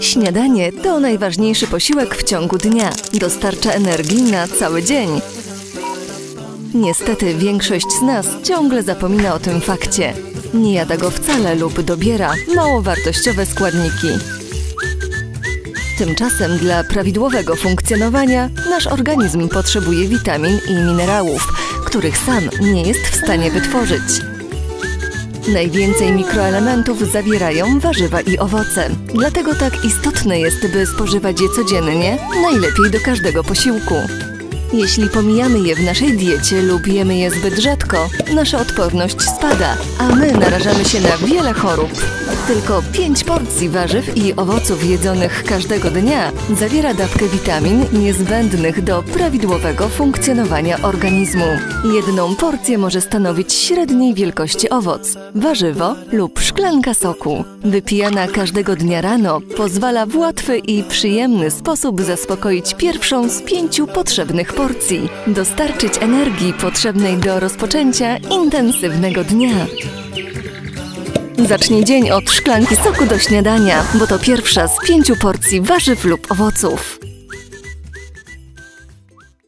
Śniadanie to najważniejszy posiłek w ciągu dnia. Dostarcza energii na cały dzień. Niestety większość z nas ciągle zapomina o tym fakcie. Nie jada go wcale lub dobiera mało wartościowe składniki. Tymczasem dla prawidłowego funkcjonowania nasz organizm potrzebuje witamin i minerałów, których sam nie jest w stanie wytworzyć. Najwięcej mikroelementów zawierają warzywa i owoce. Dlatego tak istotne jest, by spożywać je codziennie, najlepiej do każdego posiłku. Jeśli pomijamy je w naszej diecie lub jemy je zbyt rzadko, nasza odporność spada, a my narażamy się na wiele chorób. Tylko 5 porcji warzyw i owoców jedzonych każdego dnia zawiera dawkę witamin niezbędnych do prawidłowego funkcjonowania organizmu. Jedną porcję może stanowić średniej wielkości owoc, warzywo lub szklanka soku. Wypijana każdego dnia rano pozwala w łatwy i przyjemny sposób zaspokoić pierwszą z pięciu potrzebnych porcji, dostarczyć energii potrzebnej do rozpoczęcia intensywnego dnia. Zacznij dzień od szklanki soku do śniadania, bo to pierwsza z pięciu porcji warzyw lub owoców.